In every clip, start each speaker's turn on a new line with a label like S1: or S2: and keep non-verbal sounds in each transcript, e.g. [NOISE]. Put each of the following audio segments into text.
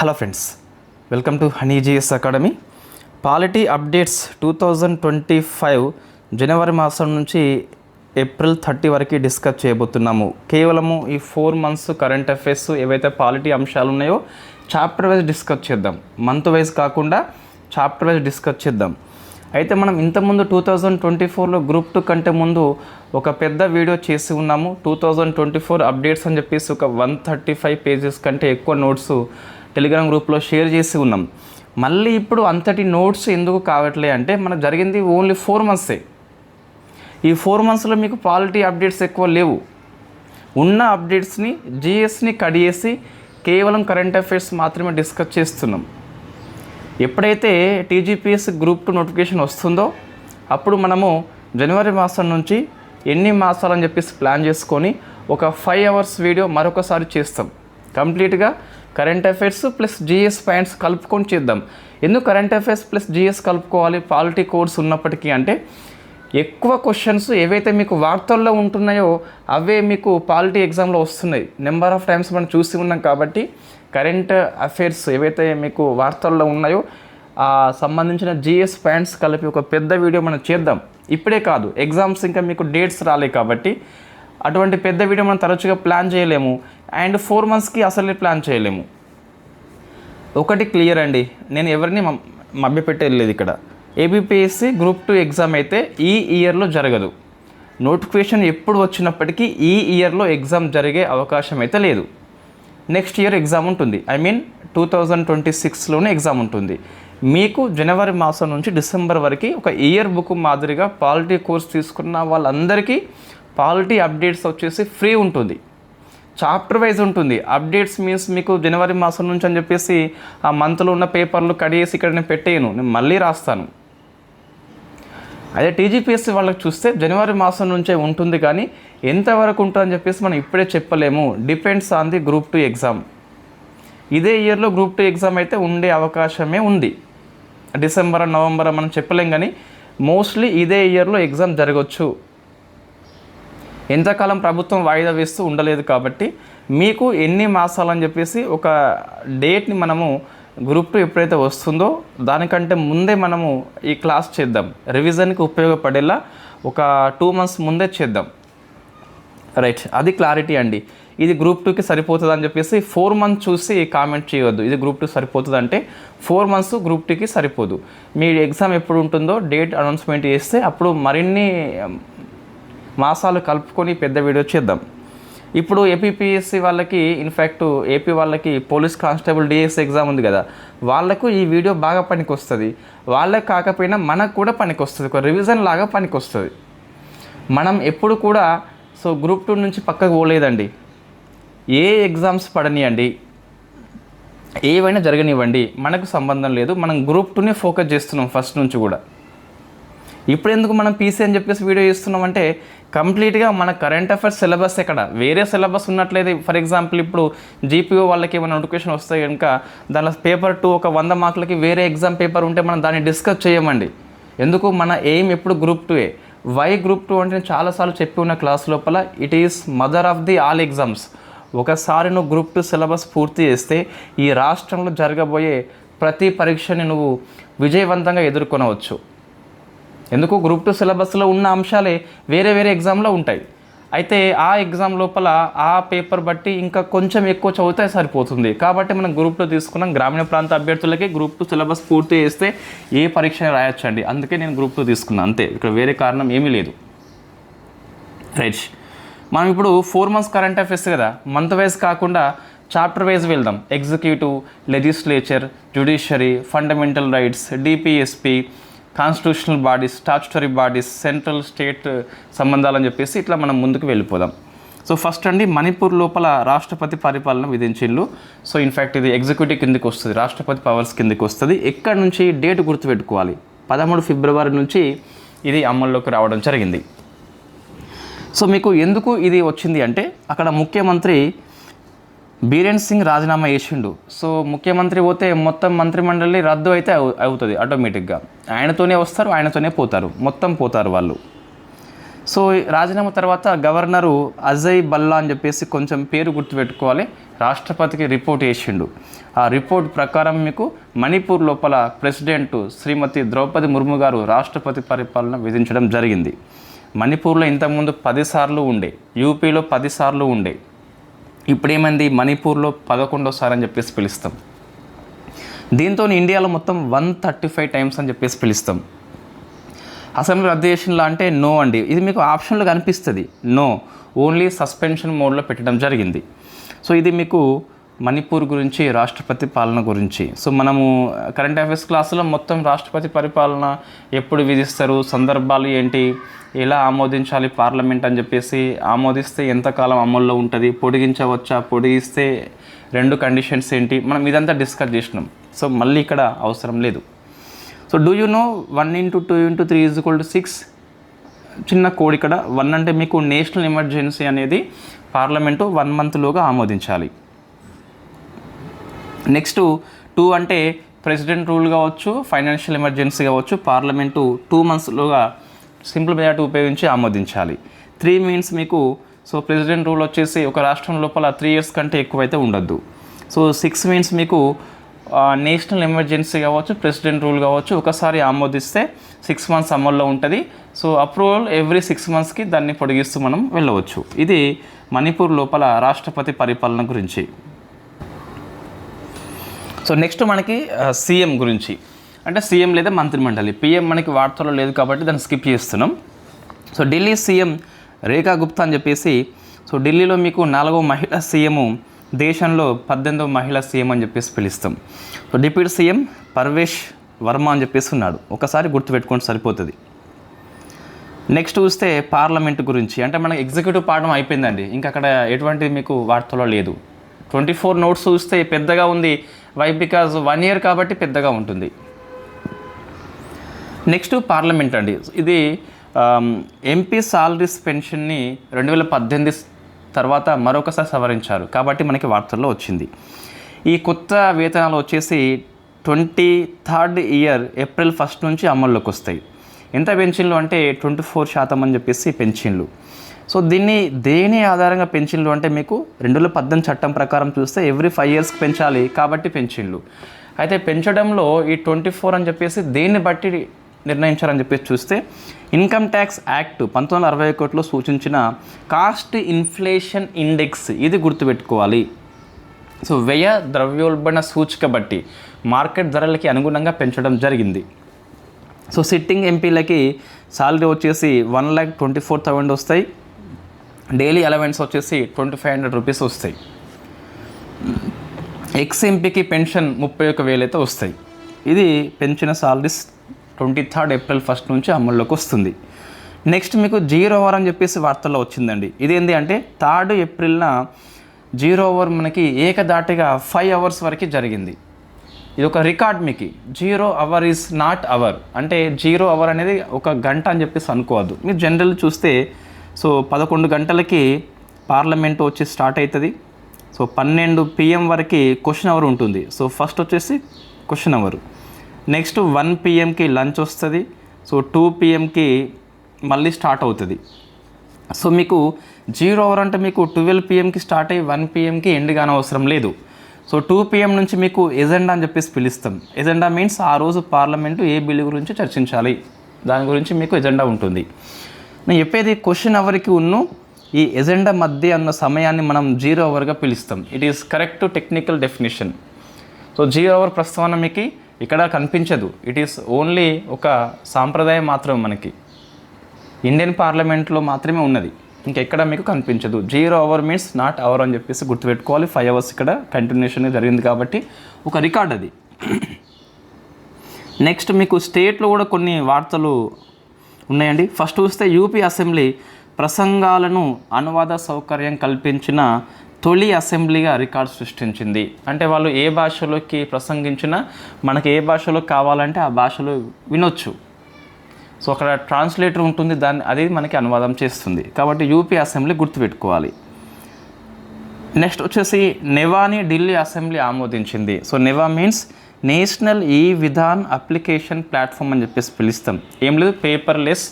S1: Hello friends welcome to honey GS academy. Polity updates two thousand twenty five జనవరి మాసం నుంచి April thirty వరకు discuss చేయబోతున్నాము. కేవలము ఈ ఫోర్ మంత్స్ కరెంట్ అఫైర్స్ ఏవైతే పాలిటీ అంశాలు ఉన్నాయో చాప్టర్ వైజ్ డిస్కస్ చేద్దాం. మంత్ వైజ్ కాకుండా చాప్టర్ వైజ్ డిస్కస్ చేద్దాం. అయితే మనం ఇంతకుముందు టూ థౌజండ్ ట్వంటీ ఫోర్లో గ్రూప్ టూ కంటే ముందు ఒక పెద్ద వీడియో చేసి ఉన్నాము. Two thousand twenty four updates అని చెప్పేసి ఒక వన్ థర్టీ ఫైవ్ పేజెస్ కంటే ఎక్కువ నోట్స్ టెలిగ్రామ్ గ్రూప్లో షేర్ చేసి ఉన్నాం. మళ్ళీ ఇప్పుడు అంతటి నోట్స్ ఎందుకు కావట్లే అంటే మనకు జరిగింది ఓన్లీ ఫోర్ మంత్సే. ఈ ఫోర్ మంత్స్లో మీకు పాలిటీ అప్డేట్స్ ఎక్కువ లేవు. ఉన్న అప్డేట్స్ని జిఎస్ని కడిగేసి కేవలం కరెంట్ అఫైర్స్ మాత్రమే డిస్కస్ చేస్తున్నాం. ఎప్పుడైతే టీజీపీఎస్ గ్రూప్ టూ నోటిఫికేషన్ వస్తుందో అప్పుడు మనము జనవరి మాసం నుంచి ఎన్ని మాసాలని చెప్పేసి ప్లాన్ చేసుకొని ఒక ఫైవ్ అవర్స్ వీడియో మరొకసారి చేస్తాం. కంప్లీట్గా current affairs plus GS points కలుపుకొని చేద్దాం. ఎందుకు కరెంట్ అఫైర్స్ ప్లస్ జిఎస్ కలుపుకోవాలి? పాలిటీ కోర్స్ ఉన్నప్పటికీ అంటే ఎక్కువ క్వశ్చన్స్ ఏవైతే మీకు వార్తల్లో ఉంటున్నాయో అవే మీకు పాలిటీ ఎగ్జామ్లో వస్తున్నాయి. నెంబర్ ఆఫ్ టైమ్స్ మనం చూసి ఉన్నాం కాబట్టి కరెంట్ అఫైర్స్ ఏవైతే మీకు వార్తల్లో ఉన్నాయో ఆ సంబంధించిన జిఎస్ పాయింట్స్ కలిపి ఒక పెద్ద వీడియో మనం చేద్దాం. ఇప్పుడే కాదు ఎగ్జామ్స్ ఇంకా మీకు డేట్స్ రాలే కాబట్టి అటువంటి పెద్ద వీడియో మనం తరచుగా ప్లాన్ చేయలేము. అండ్ ఫోర్ మంత్స్కి అసలే ప్లాన్ చేయలేము. ఒకటి క్లియర్ అండి. నేను ఎవరిని మభ్యపెట్టలేదు ఇక్కడ. ఏబిపిఎస్సి గ్రూప్ టూ ఎగ్జామ్ అయితే ఈ ఇయర్లో జరగదు. నోటిఫికేషన్ ఎప్పుడు వచ్చినప్పటికీ ఈ ఇయర్లో ఎగ్జామ్ జరిగే అవకాశం అయితే లేదు. నెక్స్ట్ ఇయర్ ఎగ్జామ్ ఉంటుంది. I mean two thousand twenty సిక్స్లోనే exam ఉంటుంది. మీకు జనవరి మాసం నుంచి డిసెంబర్ వరకు ఒక ఇయర్ బుక్ మాదిరిగా పాలిటీ కోర్స్ తీసుకున్న వాళ్ళందరికీ పాలిటీ అప్డేట్స్ వచ్చేసి ఫ్రీ ఉంటుంది. చాప్టర్ వైజ్ ఉంటుంది. అప్డేట్స్ మీన్స్ మీకు జనవరి మాసం నుంచి అని చెప్పేసి ఆ మంత్లో ఉన్న పేపర్లు కడిగేసి ఇక్కడ నేను పెట్టేయను. నేను మళ్ళీ రాస్తాను. అదే టీజీపీఎస్సీ వాళ్ళకి చూస్తే జనవరి మాసం నుంచే ఉంటుంది కానీ ఎంతవరకు ఉంటుందని చెప్పేసి మనం ఇప్పుడే చెప్పలేము. Depends on the group two exam ఇదే ఇయర్లో గ్రూప్ టూ ఎగ్జామ్ అయితే ఉండే అవకాశమే ఉంది. డిసెంబర్ నవంబర్ మనం చెప్పలేం కానీ మోస్ట్లీ ఇదే ఇయర్లో ఎగ్జామ్ జరగవచ్చు ఎంతకాలం ప్రభుత్వం వాయిదా వేస్తూ ఉండలేదు కాబట్టి మీకు ఎన్ని మాసాలు అని చెప్పేసి ఒక డేట్ని మనము గ్రూప్ టూ ఎప్పుడైతే వస్తుందో దానికంటే ముందే మనము ఈ క్లాస్ చేద్దాం. రివిజన్కి ఉపయోగపడేలా ఒక టూ మంత్స్ ముందే చేద్దాం. రైట్ అది క్లారిటీ అండి. ఇది గ్రూప్ టూకి సరిపోతుంది అని చెప్పేసి ఫోర్ మంత్స్ చూసి కామెంట్ చేయవద్దు. ఇది గ్రూప్ టూ సరిపోతుంది అంటే ఫోర్ మంత్స్ గ్రూప్ టూకి సరిపోదు. మీ ఎగ్జామ్ ఎప్పుడు ఉంటుందో డేట్ అనౌన్స్మెంట్ చేస్తే అప్పుడు మరిన్ని మాసాలు కలుపుకొని పెద్ద వీడియో చేద్దాం. ఇప్పుడు ఏపీపీఎస్సీ వాళ్ళకి ఇన్ఫ్యాక్ట్ ఏపీ వాళ్ళకి పోలీస్ కానిస్టేబుల్ డిఎస్ ఎగ్జామ్ ఉంది కదా. వాళ్ళకు ఈ వీడియో బాగా పనికి వస్తుంది వాళ్ళకి కాకపోయినా మనకు కూడా పనికి వస్తుంది ఒక రివిజన్ లాగా పనికి వస్తుంది మనం ఎప్పుడు కూడా సో గ్రూప్ టూ నుంచి పక్కకు పోలేదండి. ఏ ఎగ్జామ్స్ పడనియండి. ఏవైనా జరగనివ్వండి. మనకు సంబంధం లేదు. మనం గ్రూప్ టూనే ఫోకస్ చేస్తున్నాం ఫస్ట్ నుంచి కూడా. ఇప్పుడు ఎందుకు మనం పీసీ అని చెప్పేసి వీడియో చేస్తున్నామంటే కంప్లీట్గా మన కరెంట్ అఫైర్స్ సిలబస్ ఎక్కడ? వేరే సిలబస్ ఉన్నట్లయితే ఫర్ ఎగ్జాంపుల్ ఇప్పుడు జీపీఓ వాళ్ళకి ఏమైనా నోటిఫికేషన్ వస్తే కనుక దానిలో పేపర్ టూ ఒక వంద మార్కులకి వేరే ఎగ్జామ్ పేపర్ ఉంటే మనం దాన్ని డిస్కస్ చేయమండి. ఎందుకు? మన ఎయిమ్ ఎప్పుడు group two A why group two అంటే నేను చాలాసార్లు చెప్పి ఉన్న క్లాస్ లోపల it is mother of the all exams. ఒకసారి నువ్వు గ్రూప్ టూ సిలబస్ పూర్తి చేస్తే ఈ రాష్ట్రంలో జరగబోయే ప్రతి పరీక్షని నువ్వు విజయవంతంగా ఎదుర్కొనవచ్చు. ఎందుకు గ్రూప్ టూ సిలబస్లో ఉన్న అంశాలే వేరే వేరే ఎగ్జామ్లో ఉంటాయి. అయితే ఆ ఎగ్జామ్ లోపల ఆ పేపర్ బట్టి ఇంకా కొంచెం ఎక్కువ చదివితే సరిపోతుంది. కాబట్టి మనం గ్రూప్లో తీసుకున్నాం. గ్రామీణ ప్రాంత అభ్యర్థులకి గ్రూప్ టూ సిలబస్ పూర్తి చేస్తే ఏ పరీక్ష రాయొచ్చండి. అందుకే నేను గ్రూప్ టూ తీసుకున్నాను అంతే. ఇక్కడ వేరే కారణం ఏమీ లేదు. రైట్ మనం ఇప్పుడు ఫోర్ మంత్స్ కరెంట్ అఫైర్స్ కదా. మంత్ వైజ్ కాకుండా చాప్టర్ వైజ్ వెళ్దాం. Executive legislature judiciary fundamental rights DPSP constitutional bodies statutory bodies central state సంబంధాలని చెప్పేసి ఇట్లా మనం ముందుకు వెళ్ళిపోదాం. సో ఫస్ట్ అండి మణిపూర్ లోపల రాష్ట్రపతి పరిపాలన విధించిండ్రు సో ఇన్ఫ్యాక్ట్ ఇది ఎగ్జిక్యూటివ్ కిందకి వస్తుంది రాష్ట్రపతి పవర్స్ కిందకి వస్తుంది. ఎక్కడి నుంచి డేట్ గుర్తుపెట్టుకోవాలి? పదమూడు ఫిబ్రవరి నుంచి ఇది అమల్లోకి రావడం జరిగింది. సో మీకు ఎందుకు ఇది వచ్చింది అంటే అక్కడ ముఖ్యమంత్రి బీరేన్ సింగ్ రాజీనామా చేసిండు. సో ముఖ్యమంత్రి పోతే మొత్తం మంత్రిమండలి రద్దు అయితే అవుతుంది ఆటోమేటిక్గా ఆయనతోనే వస్తారు ఆయనతోనే పోతారు. మొత్తం పోతారు వాళ్ళు. సో రాజీనామా తర్వాత గవర్నరు అజయ్ బల్లా అని చెప్పేసి కొంచెం పేరు గుర్తుపెట్టుకోవాలి. రాష్ట్రపతికి రిపోర్ట్ చేసిండు. ఆ రిపోర్ట్ ప్రకారం మీకు మణిపూర్ లోపల ప్రెసిడెంట్ శ్రీమతి ద్రౌపది ముర్ము గారు రాష్ట్రపతి పరిపాలన విధించడం జరిగింది. మణిపూర్లో ఇంతకుముందు పదిసార్లు ఉండే యూపీలో పదిసార్లు ఉండే. ఇప్పుడేమైంది? మణిపూర్లో పదకొండోసారి అని చెప్పేసి పిలుస్తాం. దీంతో ఇండియాలో మొత్తం వన్ థర్టీ ఫైవ్ టైమ్స్ అని చెప్పేసి పిలుస్తాం. అసెంబ్లీ రద్దు చేసినలా అంటే నో అండి. ఇది మీకు ఆప్షన్లో కనిపిస్తుంది. నో. ఓన్లీ సస్పెన్షన్ మోడ్లో పెట్టడం జరిగింది. సో ఇది మీకు మణిపూర్ గురించి రాష్ట్రపతి పాలన గురించి. సో మనము కరెంట్ అఫైర్స్ క్లాసులో మొత్తం రాష్ట్రపతి పరిపాలన ఎప్పుడు విధిస్తారు సందర్భాలు ఏంటి ఎలా ఆమోదించాలి పార్లమెంట్ అని చెప్పేసి ఆమోదిస్తే ఎంతకాలం అమల్లో ఉంటుంది పొడిగించవచ్చా పొడిగిస్తే రెండు కండిషన్స్ ఏంటి మనం ఇదంతా డిస్కస్ చేసినాం. సో మళ్ళీ ఇక్కడ అవసరం లేదు. So do you know one into two into three is equal to six చిన్న కోడ్ ఇక్కడ. వన్ అంటే మీకు నేషనల్ ఎమర్జెన్సీ అనేది పార్లమెంటు వన్ మంత్లోగా ఆమోదించాలి. నెక్స్ట్ టూ అంటే ప్రెసిడెంట్ రూల్ కావచ్చు ఫైనాన్షియల్ ఎమర్జెన్సీ కావచ్చు పార్లమెంటు టూ మంత్స్లోగా సింపుల్ మెజార్టీ ఉపయోగించి ఆమోదించాలి. త్రీ మీన్స్ మీకు సో ప్రెసిడెంట్ రూల్ వచ్చేసి ఒక రాష్ట్రం లోపల త్రీ ఇయర్స్ కంటే ఎక్కువైతే ఉండద్దు. సో సిక్స్ మీన్స్ మీకు నేషనల్ ఎమర్జెన్సీ కావచ్చు ప్రెసిడెంట్ రూల్ కావచ్చు ఒకసారి ఆమోదిస్తే సిక్స్ మంత్స్ అమల్లో ఉంటుంది. సో అప్రూవల్ ఎవ్రీ సిక్స్ మంత్స్కి దాన్ని పొడిగిస్తూ మనం వెళ్ళవచ్చు. ఇది మణిపూర్ లోపల రాష్ట్రపతి పరిపాలన గురించి. సో నెక్స్ట్ మనకి సీఎం గురించి. అంటే సీఎం లేదా మంత్రిమండలి పిఎం మనకి వార్తల్లో లేదు కాబట్టి దాన్ని స్కిప్ చేస్తున్నాం. సో ఢిల్లీ సీఎం రేఖా గుప్తా అని చెప్పేసి సో ఢిల్లీలో మీకు నాలుగో మహిళా సీఎం దేశంలో పద్దెనిమిదవ మహిళా సీఎం అని చెప్పేసి పిలుస్తాం. So deputy CM Parvesh Verma అని చెప్పేసి ఉన్నాడు. ఒకసారి గుర్తుపెట్టుకుంటే సరిపోతుంది. నెక్స్ట్ చూస్తే పార్లమెంట్ గురించి. అంటే మనకి ఎగ్జిక్యూటివ్ పాఠం అయిపోయిందండి. ఇంకా అక్కడ ఎటువంటి మీకు వార్తలో లేదు. ట్వంటీ ఫోర్ నోట్స్ చూస్తే పెద్దగా ఉంది. వై బికాజ్ వన్ ఇయర్ కాబట్టి పెద్దగా ఉంటుంది. నెక్స్ట్ పార్లమెంట్ అండి. ఇది ఎంపీ సాలరీస్ పెన్షన్ని రెండు వేల పద్దెనిమిది తర్వాత మరొకసారి సవరించారు. కాబట్టి మనకి వార్తల్లో వచ్చింది. ఈ కొత్త వేతనాలు వచ్చేసి twenty third year April first నుంచి అమల్లోకి వస్తాయి. ఎంత పెన్షన్లు అంటే ట్వంటీ ఫోర్ శాతం అని చెప్పేసి పెన్షన్లు. సో దీన్ని దేని ఆధారంగా పెన్షన్లు అంటే మీకు రెండు వేల పద్దెనిమిది చట్టం ప్రకారం చూస్తే ఎవ్రీ ఫైవ్ ఇయర్స్కి పెంచాలి కాబట్టి పెన్షన్లు అయితే పెంచడంలో ఈ ట్వంటీ ఫోర్ అని చెప్పేసి దేన్ని బట్టి నిర్ణయించారని చెప్పేసి చూస్తే ఇన్కమ్ ట్యాక్స్ యాక్ట్ పంతొమ్మిది వందల అరవై ఒకటిలో సూచించిన కాస్ట్ ఇన్ఫ్లేషన్ ఇండెక్స్ ఇది గుర్తుపెట్టుకోవాలి. సో వ్యయ ద్రవ్యోల్బణ సూచిక బట్టి మార్కెట్ ధరలకి అనుగుణంగా పెంచడం జరిగింది. సో సిట్టింగ్ ఎంపీలకి సాలరీ వచ్చేసి one lakh twenty four thousand వస్తాయి. డైలీ అలవెన్స్ వచ్చేసి ట్వంటీ ఫైవ్ హండ్రెడ్ రూపీస్ వస్తాయి ఎక్స్ ఎంపీకి పెన్షన్ ముప్పై ఒక వేలు అయితే వస్తాయి. ఇది పెంచిన salaries twenty third April first నుంచి అమల్లోకి వస్తుంది. నెక్స్ట్ మీకు జీరో అవర్ అని చెప్పేసి వార్తల్లో వచ్చిందండి. ఇదేంటి అంటే థర్డ్ ఏప్రిల్న జీరో ఓవర్ మనకి ఏకదాటిగా ఫైవ్ అవర్స్ వరకు జరిగింది. ఇది ఒక రికార్డ్ మీకు. Zero hour is not hour అంటే జీరో అవర్ అనేది ఒక గంట అని చెప్పేసి అనుకోవద్దు. మీరు జనరల్ చూస్తే సో పదకొండు గంటలకి పార్లమెంట్ వచ్చి స్టార్ట్ అవుతుంది. సో పన్నెండు పిఎం వరకు క్వశ్చన్ అవర్ ఉంటుంది. సో ఫస్ట్ వచ్చేసి క్వశ్చన్ అవర్. నెక్స్ట్ వన్ పిఎంకి లంచ్ వస్తుంది. సో టూ పిఎంకి మళ్ళీ స్టార్ట్ అవుతుంది. సో మీకు జీరో అవర్ అంటే మీకు ట్వెల్వ్ పిఎంకి స్టార్ట్ అయ్యి వన్ పిఎంకి ఎండ్ కాని అవసరం లేదు. సో టూ పిఎం నుంచి మీకు ఎజెండా అని చెప్పేసి పిలుస్తాం. ఎజెండా మీన్స్ ఆ రోజు పార్లమెంటు ఏ బిల్లు గురించి చర్చించాలి. దాని గురించి మీకు ఎజెండా ఉంటుంది. నేను చెప్పేది క్వశ్చన్ అవర్కి ఉన్ను? ఈ ఎజెండా మధ్య అన్న సమయాన్ని మనం జీరో అవర్గా పిలుస్తాం. It is correct technical definition so zero hour ప్రస్తావన మీకు ఇక్కడ కనిపించదు. ఇట్ ఈస్ ఓన్లీ ఒక సాంప్రదాయం మాత్రం మనకి. ఇండియన్ పార్లమెంట్లో మాత్రమే ఉన్నది. ఇంకెక్కడ మీకు కనిపించదు. Zero hour means not hour అని చెప్పేసి గుర్తుపెట్టుకోవాలి. ఫైవ్ అవర్స్ ఇక్కడ కంటిన్యూషన్ జరిగింది కాబట్టి ఒక రికార్డ్ అది. నెక్స్ట్ మీకు స్టేట్లో కూడా కొన్ని వార్తలు ఉన్నాయండి. ఫస్ట్ చూస్తే యూపీ అసెంబ్లీ ప్రసంగాలను అనువాద సౌకర్యం కల్పించిన తొలి అసెంబ్లీగా రికార్డు సృష్టించింది. అంటే వాళ్ళు ఏ భాషలోకి ప్రసంగించినా మనకి ఏ భాషలో కావాలంటే ఆ భాషలో వినొచ్చు. సో అక్కడ ట్రాన్స్లేటర్ ఉంటుంది. దాన్ని అది మనకి అనువాదం చేస్తుంది. కాబట్టి యూపీ అసెంబ్లీ గుర్తుపెట్టుకోవాలి. నెక్స్ట్ వచ్చేసి నెవాని ఢిల్లీ అసెంబ్లీ ఆమోదించింది. So NeVA means national e Vidhan application platform అని చెప్పేసి పిలుస్తాం. ఏం లేదు పేపర్లెస్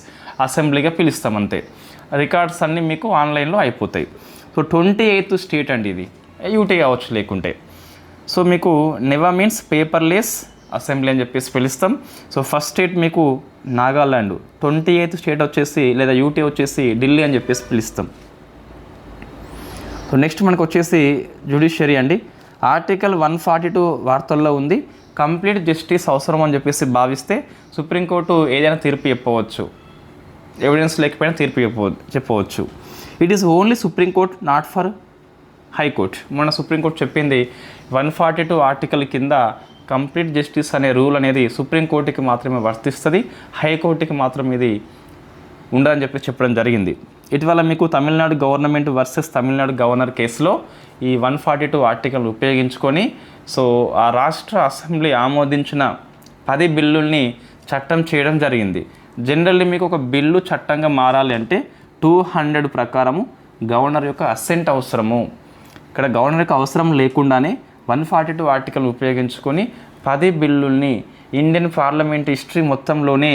S1: అసెంబ్లీగా పిలుస్తాం అంతే. రికార్డ్స్ అన్నీ మీకు ఆన్లైన్లో అయిపోతాయి. సో ట్వంటీ ఎయిత్ స్టేట్ అండి ఇది. యూటీ కావచ్చు లేకుంటే. సో మీకు నెవా మీన్స్ పేపర్లెస్ అసెంబ్లీ అని చెప్పేసి పిలుస్తాం. సో ఫస్ట్ స్టేట్ మీకు నాగాల్యాండ్. ట్వంటీ ఎయిత్ స్టేట్ వచ్చేసి లేదా యూటీ వచ్చేసి ఢిల్లీ అని చెప్పేసి పిలుస్తాం. సో నెక్స్ట్ మనకు వచ్చేసి జ్యుడిషియరీ అండి. ఆర్టికల్ వన్ ఫార్టీ టూ వార్తల్లో ఉంది. కంప్లీట్ జస్టిస్ అవసరం అని చెప్పేసి భావిస్తే సుప్రీంకోర్టు ఏదైనా తీర్పు చెప్పవచ్చు. ఎవిడెన్స్ లేకపోయినా తీర్పు చెప్పవచ్చు చెప్పవచ్చు. It is only supreme court not for high court. మన సుప్రీంకోర్టు చెప్పింది వన్ ఫార్టీ టూ ఆర్టికల్ కింద కంప్లీట్ జస్టిస్ అనే రూల్ అనేది సుప్రీంకోర్టుకి మాత్రమే వర్తిస్తుంది హైకోర్టుకి మాత్రం ఇది ఉండదని చెప్పి చెప్పడం జరిగింది. ఇటీవల మీకు Tamil Nadu government versus Tamil Nadu governor కేసులో ఈ వన్ ఫార్టీ టూ ఆర్టికల్ ఉపయోగించుకొని సో ఆ రాష్ట్ర అసెంబ్లీ ఆమోదించిన పది బిల్లుల్ని చట్టం చేయడం జరిగింది. జనరల్లీ మీకు ఒక బిల్లు చట్టంగా మారాలి అంటే టూ హండ్రెడ్ ప్రకారము గవర్నర్ యొక్క అసెంట్ అవసరము. ఇక్కడ గవర్నర్ యొక్క అవసరం లేకుండానే వన్ ఫార్టీ టూ ఆర్టికల్ ఉపయోగించుకొని పది బిల్లుల్ని ఇండియన్ పార్లమెంట్ హిస్టరీ మొత్తంలోనే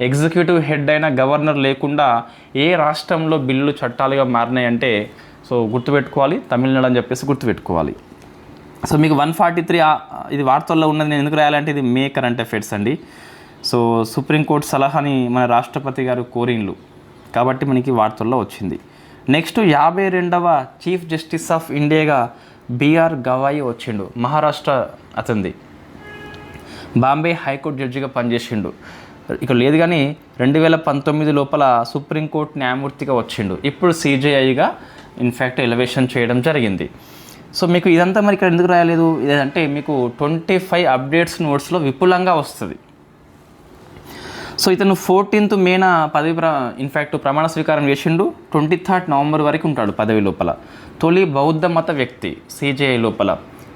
S1: ఎగ్జిక్యూటివ్ హెడ్ అయిన గవర్నర్ లేకుండా ఏ రాష్ట్రంలో బిల్లులు చట్టాలుగా మారినాయంటే సో గుర్తుపెట్టుకోవాలి తమిళనాడు అని చెప్పేసి గుర్తుపెట్టుకోవాలి. సో మీకు వన్ ఫార్టీ త్రీ ఇది వార్తల్లో ఉన్నది నేను ఎందుకు రాయాలంటే ఇది మే కరెంట్ అఫైర్స్ అండి. సో సుప్రీంకోర్టు సలహాని మన రాష్ట్రపతి గారు కోరిన్లు కాబట్టి మనకి వార్తల్లో వచ్చింది. నెక్స్ట్ యాభై రెండవ చీఫ్ జస్టిస్ ఆఫ్ ఇండియాగా బీఆర్ గవాయి వచ్చిండు మహారాష్ట్ర అతనిది. బాంబే హైకోర్టు జడ్జిగా పనిచేసిండు. ఇక్కడ లేదు కానీ రెండు వేల పంతొమ్మిది లోపల సుప్రీంకోర్టు న్యాయమూర్తిగా వచ్చిండు. ఇప్పుడు సీజేఐగా ఇన్ఫ్యాక్ట్ ఎలివేషన్ చేయడం జరిగింది. సో మీకు ఇదంతా మరి ఇక్కడ ఎందుకు రాయలేదు? ఇదంటే మీకు ట్వంటీ ఫైవ్ అప్డేట్స్ నోట్స్లో విపులంగా వస్తుంది. సో ఇతను ఫోర్టీన్త్ మేన పదవి ప్ర ఇన్ఫ్యాక్ట్ ప్రమాణ స్వీకారం చేసిండు. ట్వంటీ థర్డ్ నవంబర్ వరకు ఉంటాడు పదవి లోపల. తొలి బౌద్ధ మత వ్యక్తి సిజేఐ లోపల.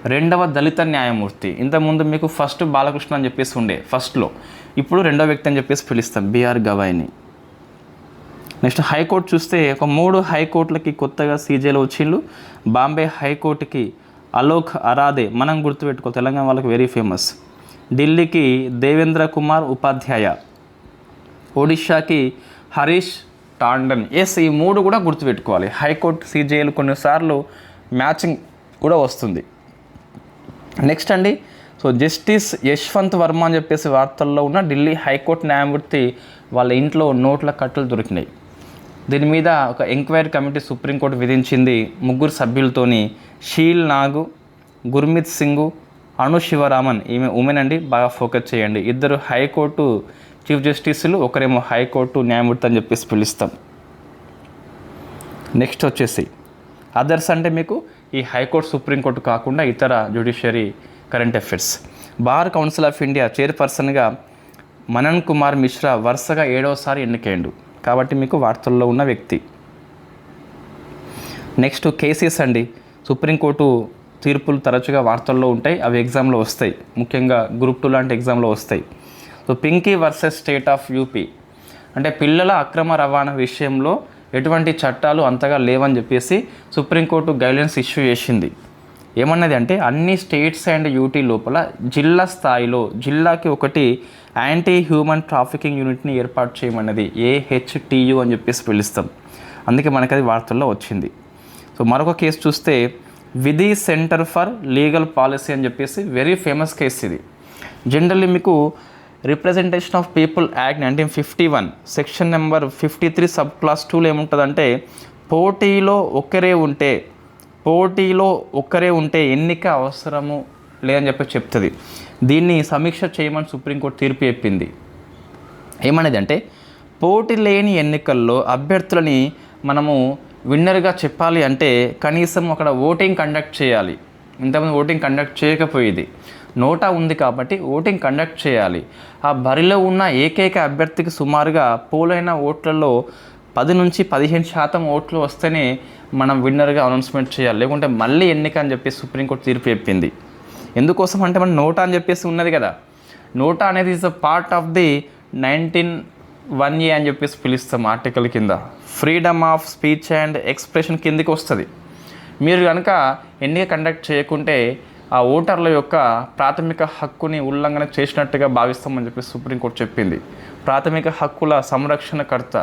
S1: రెండవ దళిత న్యాయమూర్తి. ఇంతకుముందు మీకు ఫస్ట్ బాలకృష్ణ అని చెప్పేసి ఉండే ఫస్ట్లో ఇప్పుడు రెండవ వ్యక్తి అని చెప్పేసి పిలుస్తాం బీఆర్ గవాయిని. నెక్స్ట్ హైకోర్టు చూస్తే ఒక మూడు హైకోర్టులకి కొత్తగా సీజేలు వచ్చిండు బాంబే హైకోర్టుకి అలోక్ అరాదే మనం గుర్తుపెట్టుకో తెలంగాణ వాళ్ళకి వెరీ ఫేమస్ ఢిల్లీకి దేవేంద్ర కుమార్ ఉపాధ్యాయ. ఒడిషాకి హరీష్ టాండన్. ఎస్ ఈ మూడు కూడా గుర్తుపెట్టుకోవాలి. హైకోర్టు సీజేలు కొన్నిసార్లు మ్యాచింగ్ కూడా వస్తుంది. నెక్స్ట్ అండి. సో జస్టిస్ యశ్వంత్ వర్మ అని చెప్పేసి వార్తల్లో ఉన్న ఢిల్లీ హైకోర్టు న్యాయమూర్తి వాళ్ళ ఇంట్లో నోట్ల కట్టలు దొరికినాయి. దీని మీద ఒక ఎంక్వైరీ కమిటీ సుప్రీంకోర్టు విధించింది ముగ్గురు సభ్యులతోని షీల్ నాగు గుర్మిత్ సింగు అను శివరామన్. ఈమె ఉమెన్ అండి. బాగా ఫోకస్ చేయండి. ఇద్దరు హైకోర్టు చీఫ్ జస్టిస్లు ఒకరేమో హైకోర్టు న్యాయమూర్తి అని చెప్పేసి పిలుస్తాం. నెక్స్ట్ వచ్చేసి అదర్స్ అంటే మీకు ఈ హైకోర్టు సుప్రీంకోర్టు కాకుండా ఇతర judiciary current affairs. Bar council of India చైర్పర్సన్గా మనన్ కుమార్ మిశ్రా వరుసగా ఏడవసారి ఎన్నికైండు. కాబట్టి మీకు వార్తల్లో ఉన్న వ్యక్తి. నెక్స్ట్ కేసెస్ అండి. సుప్రీంకోర్టు తీర్పులు తరచుగా వార్తల్లో ఉంటాయి అవి ఎగ్జామ్లో వస్తాయి. ముఖ్యంగా గ్రూప్ టూ లాంటి ఎగ్జామ్లో వస్తాయి. So Pinky versus state of UP. అంటే పిల్లల అక్రమ రవాణా విషయంలో ఎటువంటి చట్టాలు అంతగా లేవని చెప్పేసి సుప్రీంకోర్టు గైడ్లైన్స్ ఇష్యూ చేసింది. ఏమన్నది అంటే అన్ని స్టేట్స్ అండ్ యూటీ లోపల జిల్లా స్థాయిలో జిల్లాకి ఒకటి యాంటీ హ్యూమన్ ట్రాఫికింగ్ యూనిట్ని ఏర్పాటు చేయమన్నది ఏహెచ్టియు అని చెప్పేసి పిలుస్తాం. అందుకే మనకి అది వార్తల్లో వచ్చింది. సో మరొక కేసు చూస్తే విధి సెంటర్ ఫర్ లీగల్ పాలసీ అని చెప్పేసి వెరీ ఫేమస్ కేసు ఇది. జనరల్లీ మీకు representation of people act nineteen fifty one section number fifty three sub clause టూలో ఏముంటుందంటే పోటీలో ఒకరే ఉంటే పోటీలో ఒక్కరే ఉంటే ఎన్నిక అవసరము లేదని చెప్పి చెప్తుంది. దీన్ని సమీక్ష చేయమని సుప్రీంకోర్టు తీర్పు చెప్పింది. ఏమనేది అంటే పోటీ లేని ఎన్నికల్లో అభ్యర్థులని మనము విన్నర్గా చెప్పాలి అంటే కనీసం అక్కడ ఓటింగ్ కండక్ట్ చేయాలి. ఇంతకుముందు ఓటింగ్ కండక్ట్ చేయకపోయేది. నోటా ఉంది కాబట్టి ఓటింగ్ కండక్ట్ చేయాలి. ఆ బరిలో ఉన్న ఏకైక అభ్యర్థికి సుమారుగా పోలైన ఓట్లలో పది నుంచి పదిహేను శాతం ఓట్లు వస్తేనే మనం విన్నర్గా అనౌన్స్మెంట్ చేయాలి. లేకుంటే మళ్ళీ ఎన్నిక అని చెప్పి సుప్రీంకోర్టు తీర్పు చెప్పింది. ఎందుకోసం అంటే మన నోటా అని చెప్పేసి ఉన్నది కదా. నోటా అనేది is a part of the nineteen one A అని చెప్పేసి పిలుస్తాం ఆర్టికల్ కింద. Freedom of speech and expression కిందకి వస్తుంది. మీరు కనుక ఎన్నిక కండక్ట్ చేయకుంటే ఆ ఓటర్ల యొక్క ప్రాథమిక హక్కుని ఉల్లంఘన చేసినట్టుగా భావిస్తామని చెప్పి సుప్రీంకోర్టు చెప్పింది. ప్రాథమిక హక్కుల సంరక్షణకర్త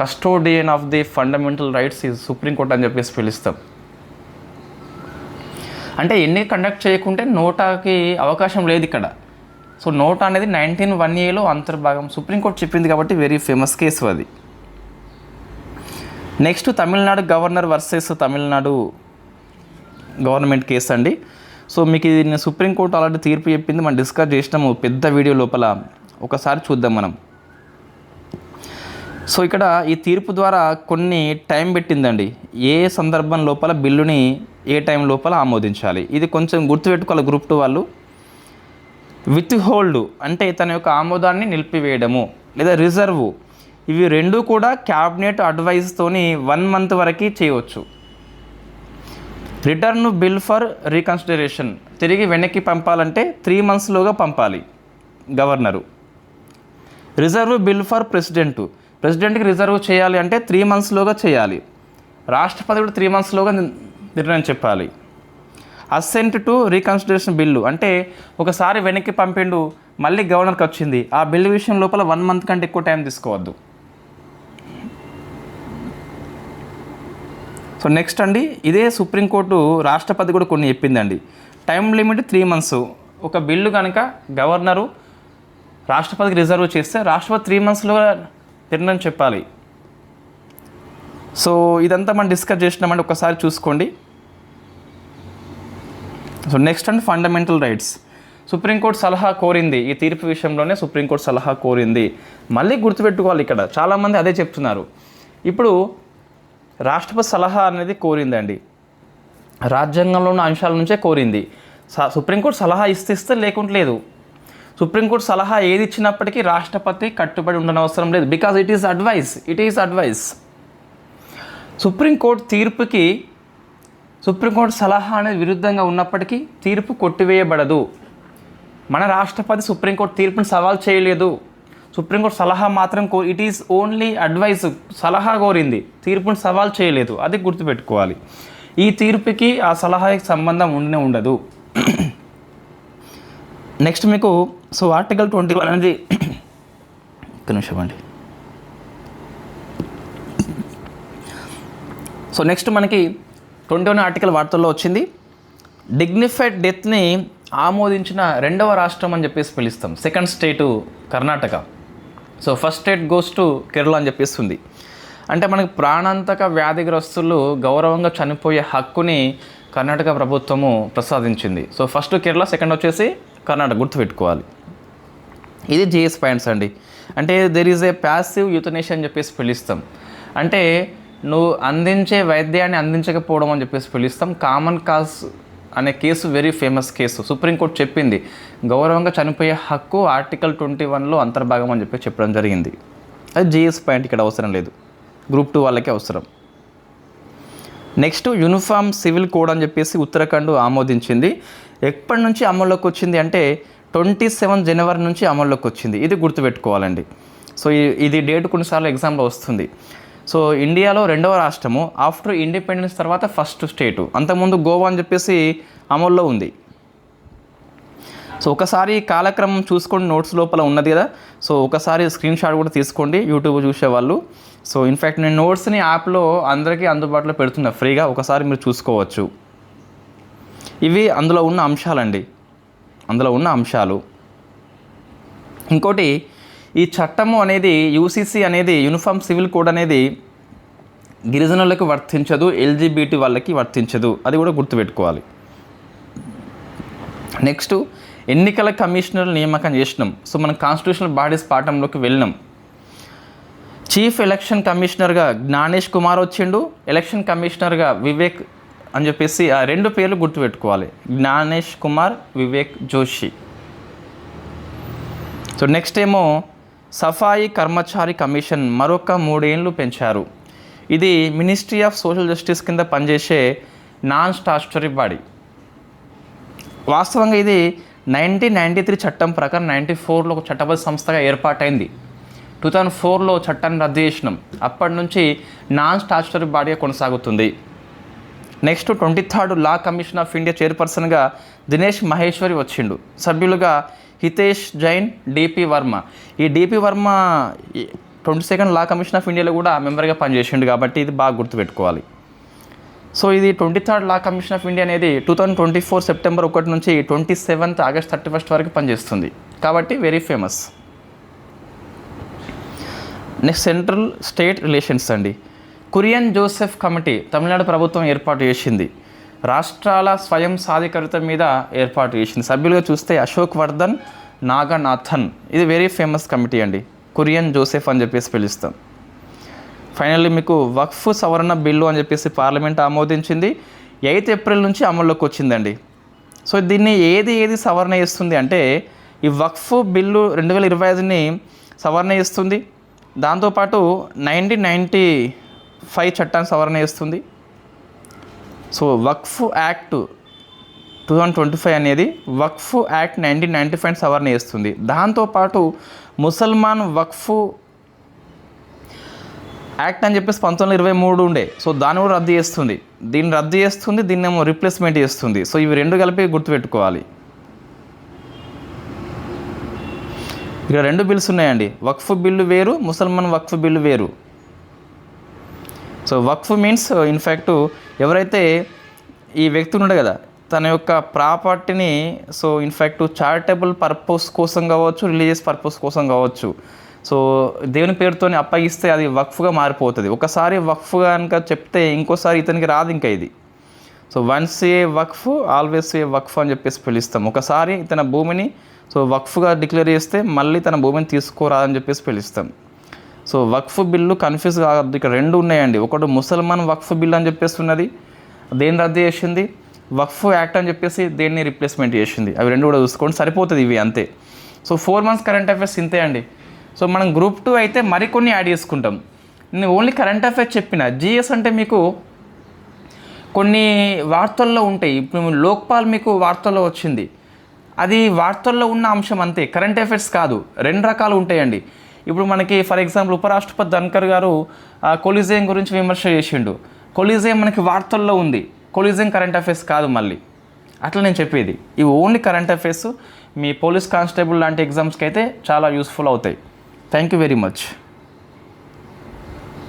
S1: custodian of the fundamental rights ఈ సుప్రీంకోర్టు అని చెప్పేసి పిలుస్తాం. అంటే ఎన్ని కండక్ట్ చేయకుంటే నోటాకి అవకాశం లేదు ఇక్కడ. సో నోటా అనేది నైన్టీన్ వన్ ఏలో అంతర్భాగం సుప్రీంకోర్టు చెప్పింది కాబట్టి వెరీ ఫేమస్ కేసు అది. Next Tamil Nadu governor versus Tamil Nadu government case అండి. సో మీకు ఇది నేను సుప్రీంకోర్టు అలాంటి తీర్పు చెప్పింది మనం డిస్కస్ చేసినాము పెద్ద వీడియో లోపల. ఒకసారి చూద్దాం మనం. సో ఇక్కడ ఈ తీర్పు ద్వారా కొన్ని టైం పెట్టిందండి. ఏ సందర్భం లోపల బిల్లుని ఏ టైం లోపల ఆమోదించాలి? ఇది కొంచెం గుర్తుపెట్టుకోవాలి గ్రూప్ టూ వాళ్ళు. విత్ హోల్డ్ అంటే తన యొక్క ఆమోదాన్ని నిలిపివేయడము లేదా రిజర్వ్. ఇవి రెండు కూడా క్యాబినెట్ అడ్వైస్తోని వన్ మంత్ వరకు చేయవచ్చు. Return bill for reconsideration. తిరిగి వెనక్కి పంపాలంటే త్రీ మంత్స్లోగా పంపాలి. Governor. Reserve bill for president. ప్రెసిడెంట్కి reserve చేయాలి అంటే త్రీ మంత్స్లోగా చేయాలి. రాష్ట్రపతి కూడా త్రీ మంత్స్లోగా నిర్ణయం చెప్పాలి. Assent to reconsideration bill. అంటే ఒకసారి వెనక్కి పంపిండు మళ్ళీ గవర్నర్కి వచ్చింది. ఆ బిల్లు విషయం లోపల వన్ మంత్ కంటే ఎక్కువ టైం తీసుకోవద్దు. సో నెక్స్ట్ అండి ఇదే సుప్రీంకోర్టు రాష్ట్రపతి కూడా కొన్ని చెప్పిందండి. టైం లిమిట్ త్రీ మంత్స్ ఒక బిల్లు కనుక గవర్నరు రాష్ట్రపతికి రిజర్వ్ చేస్తే రాష్ట్రపతి త్రీ మంత్స్లో నిర్ణయం చెప్పాలి. సో ఇదంతా మనం డిస్కస్ చేసినామండి ఒకసారి చూసుకోండి. So next and fundamental rights supreme court సలహా కోరింది. ఈ తీర్పు విషయంలోనే సుప్రీంకోర్టు సలహా కోరింది. మళ్ళీ గుర్తుపెట్టుకోవాలి ఇక్కడ. చాలామంది అదే చెప్తున్నారు. ఇప్పుడు రాష్ట్రపతి సలహా అనేది కోరిందండి. రాజ్యాంగంలో ఉన్న అంశాల నుంచే కోరింది. స- సుప్రీంకోర్టు సలహా ఇస్తే ఇస్తే లేకుంటే లేదు. సుప్రీంకోర్టు సలహా ఏది ఇచ్చినప్పటికీ రాష్ట్రపతి కట్టుబడి ఉండనవసరం లేదు. Because it is advice it is advice supreme court తీర్పుకి supreme court సలహా అనేది విరుద్ధంగా ఉన్నప్పటికీ తీర్పు కొట్టివేయబడదు. మన రాష్ట్రపతి సుప్రీంకోర్టు తీర్పుని సవాల్ చేయలేదు. సుప్రీంకోర్టు సలహా మాత్రం కో ఇట్ ఈస్ ఓన్లీ అడ్వైస్ సలహా కోరింది. తీర్పుని సవాల్ చేయలేదు. అది గుర్తుపెట్టుకోవాలి. ఈ తీర్పుకి ఆ సలహాకి సంబంధం ఉండనే ఉండదు. [CLEARS THROAT] నెక్స్ట్ మీకు సో ఆర్టికల్ ట్వంటీ వన్ అనేది [CLEARS THROAT] ఒక్క నిమిషం అండి. సో నెక్స్ట్ మనకి ట్వంటీ వన్ ఆర్టికల్ వార్తల్లో వచ్చింది. డిగ్నిఫైడ్ డెత్ని ఆమోదించిన రెండవ రాష్ట్రం అని చెప్పేసి పిలుస్తాం. Second state Karnataka. So first aid goes to Kerala అని చెప్పేస్తుంది. అంటే మనకి ప్రాణాంతక వ్యాధిగ్రస్తులు గౌరవంగా చనిపోయే హక్కుని కర్ణాటక ప్రభుత్వము ప్రసాదించింది. సో ఫస్ట్ కేరళ సెకండ్ వచ్చేసి కర్ణాటక గుర్తుపెట్టుకోవాలి. ఇది జిఎస్ పాయింట్స్ అండి. అంటే there is a passive euthanasia అని చెప్పేసి పిలుస్తాం. అంటే నువ్వు అందించే వైద్యాన్ని అందించకపోవడం అని చెప్పేసి పిలుస్తాం. కామన్ కాజ్ అనే case very famous case. Supreme court చెప్పింది గౌరవంగా చనిపోయే హక్కు ఆర్టికల్ ట్వంటీ వన్లో అంతర్భాగం అని చెప్పి చెప్పడం జరిగింది. అది జిఎస్ పాయింట్ ఇక్కడ అవసరం లేదు. గ్రూప్ టూ వాళ్ళకే అవసరం. నెక్స్ట్ యూనిఫామ్ సివిల్ కోడ్ అని చెప్పేసి ఉత్తరాఖండ్ ఆమోదించింది. ఎప్పటి నుంచి అమల్లోకి వచ్చింది అంటే ట్వంటీ సెవెన్ జనవరి నుంచి అమల్లోకి వచ్చింది. ఇది గుర్తుపెట్టుకోవాలండి. సో ఇది డేట్ కొన్నిసార్లు ఎగ్జామ్లో వస్తుంది. సో ఇండియాలో రెండవ రాష్ట్రము. ఆఫ్టర్ ఇండిపెండెన్స్ తర్వాత ఫస్ట్ స్టేటు అంతకుముందు గోవా అని చెప్పేసి అమల్లో ఉంది. సో ఒకసారి కాలక్రమం చూసుకోండి నోట్స్ లోపల ఉన్నది కదా. సో ఒకసారి స్క్రీన్ షాట్ కూడా తీసుకోండి యూట్యూబ్ చూసేవాళ్ళు సో ఇన్ఫ్యాక్ట్ నేను నోట్స్ని యాప్లో అందరికీ అందుబాటులో పెడుతున్నా ఫ్రీగా ఒకసారి మీరు చూసుకోవచ్చు. ఇవి అందులో ఉన్న అంశాలండి. అందులో ఉన్న అంశాలు. ఇంకోటి ఈ చట్టము అనేది యూసీసీ అనేది యూనిఫామ్ సివిల్ కోడ్ అనేది గిరిజనులకు వర్తించదు ఎల్జీబీటీ వాళ్ళకి వర్తించదు. అది కూడా గుర్తుపెట్టుకోవాలి. నెక్స్ట్ ఎన్నికల కమిషనర్ నియామకం చేసినాం. సో మనం కాన్స్టిట్యూషనల్ బాడీస్ పాఠంలోకి వెళ్ళినాం. చీఫ్ ఎలక్షన్ కమిషనర్గా జ్ఞానేష్ కుమార్ వచ్చిండు. ఎలక్షన్ కమిషనర్గా వివేక్ అని చెప్పేసి ఆ రెండు పేర్లు గుర్తుపెట్టుకోవాలి. జ్ఞానేష్ కుమార్ వివేక్ జోషి. సో నెక్స్ట్ ఏమో సఫాయి కర్మచారి కమిషన్ మరొక మూడేళ్ళు పెంచారు. ఇది మినిస్ట్రీ ఆఫ్ సోషల్ జస్టిస్ కింద పనిచేసే నాన్ స్టాచ్యుటరీ బాడీ. వాస్తవంగా ఇది నైన్టీన్ నైంటీ త్రీ చట్టం ప్రకారం నైంటీ ఫోర్లో ఒక చట్టబద్ధ సంస్థగా ఏర్పాటైంది. టూ థౌజండ్ ఫోర్లో చట్టాన్ని రద్దు చేసినాం. అప్పటి నుంచి నాన్ స్టాచ్యుటరీ బాడీగా కొనసాగుతుంది. Next twenty third law commission of India చైర్పర్సన్గా దినేష్ మహేశ్వరి వచ్చిండు. సభ్యులుగా హితేష్ జైన్ డిపి వర్మ. ఈ DP Verma twenty second law commission of ఇండియాలో కూడా మెంబర్గా పనిచేసిండు కాబట్టి ఇది బాగా గుర్తుపెట్టుకోవాలి. సో ఇది twenty third law commission of India అనేది two thousand twenty four September ఒకటి నుంచి twenty seventh August thirty first వరకు పనిచేస్తుంది. కాబట్టి very famous. Next central state relations అండి. కురియన్ జోసెఫ్ కమిటీ తమిళనాడు ప్రభుత్వం ఏర్పాటు చేసింది. రాష్ట్రాల స్వయం సాధికారత మీద ఏర్పాటు చేసింది. సభ్యులుగా చూస్తే అశోక్ వర్ధన్ నాగనాథన్. ఇది వెరీ ఫేమస్ కమిటీ అండి. కురియన్ జోసెఫ్ అని చెప్పేసి పిలుస్తాం. ఫైనల్లీ మీకు వక్ఫ్ సవరణ బిల్లు అని చెప్పేసి పార్లమెంట్ ఆమోదించింది. ఎయిత్ ఏప్రిల్ నుంచి అమల్లోకి వచ్చిందండి. సో దీన్ని ఏది ఏది సవరణ చేస్తుంది అంటే ఈ వక్ఫ్ బిల్లు రెండు వేల ఇరవై ఐదుని సవరణ చేస్తుంది. దాంతోపాటు నైన్టీన్ నైంటీ ఫైవ్ చట్టాన్ని సవరణ చేస్తుంది. So Waqf act two thousand twenty five అనేది Waqf act nineteen ninety five సవరణ చేస్తుంది. దాంతోపాటు ముసల్మాన్ వక్ఫ్ యాక్ట్ అని చెప్పేసి పంతొమ్మిది ఇరవై మూడు ఉండే. సో దాన్ని కూడా రద్దు చేస్తుంది. దీన్ని రద్దు చేస్తుంది దీన్ని ఏమో రిప్లేస్మెంట్ చేస్తుంది. సో ఇవి రెండు కలిపి గుర్తుపెట్టుకోవాలి. ఇక్కడ రెండు బిల్స్ ఉన్నాయండి. వక్ఫ్ బిల్లు వేరు ముసల్మాన్ వక్ఫ్ బిల్లు వేరు. So Waqf means in fact uh, ఎవరైతే ఈ వ్యక్తి ఉండే కదా తన యొక్క ప్రాపర్టీని సో ఇన్ఫ్యాక్ట్ చారిటబుల్ పర్పస్ కోసం కావచ్చు రిలీజియస్ పర్పస్ కోసం కావచ్చు. సో దేవుని పేరుతోని అప్పగిస్తే అది వక్ఫ్గా మారిపోతుంది. ఒకసారి వక్ఫ్ కనుక చెప్తే ఇంకోసారి ఇతనికి రాదు ఇంకా ఇది. So once a Waqf always a Waqf అని చెప్పేసి పిలుస్తాం. ఒకసారి తన భూమిని సో వక్ఫ్గా డిక్లేర్ చేస్తే మళ్ళీ తన భూమిని తీసుకోరాదని చెప్పేసి పిలుస్తాం. సో వక్ఫ్ బిల్లు కన్ఫ్యూజ్ కావద్దు. ఇక్కడ రెండు ఉన్నాయండి. ఒకటి ముసల్మాన్ వక్ఫ్ బిల్ అని చెప్పేస్తున్నది దేన్ని రద్దు చేసింది? వక్ఫ్ యాక్ట్ అని చెప్పేసి దేన్ని రిప్లేస్మెంట్ చేసింది? అవి రెండు కూడా చూసుకోండి. సరిపోతుంది ఇవి అంతే. So four months current affairs ఇంతే అండి. సో మనం గ్రూప్ టూ అయితే మరికొన్ని యాడ్ చేసుకుంటాం. నేను ఓన్లీ కరెంట్ అఫైర్స్ చెప్పిన. జిఎస్ అంటే మీకు కొన్ని వార్తల్లో ఉంటాయి. ఇప్పుడు లోక్పాల్ మీకు వార్తల్లో వచ్చింది. అది వార్తల్లో ఉన్న అంశం అంతే. కరెంట్ అఫైర్స్ కాదు. రెండు రకాలు ఉంటాయండి. ఇప్పుడు మనకి ఫర్ ఎగ్జాంపుల్ ఉపరాష్ట్రపతి ధన్కర్ గారు కొలిజియం గురించి విమర్శ చేసిండు. కొలిజియం మనకి వార్తల్లో ఉంది. కొలిజియం కరెంట్ అఫైర్స్ కాదు మళ్ళీ. అట్లా నేను చెప్పేది. ఇవి ఓన్లీ కరెంట్ అఫైర్స్ మీ పోలీస్ కానిస్టేబుల్ లాంటి ఎగ్జామ్స్కి అయితే చాలా యూస్ఫుల్ అవుతాయి. Thank you very much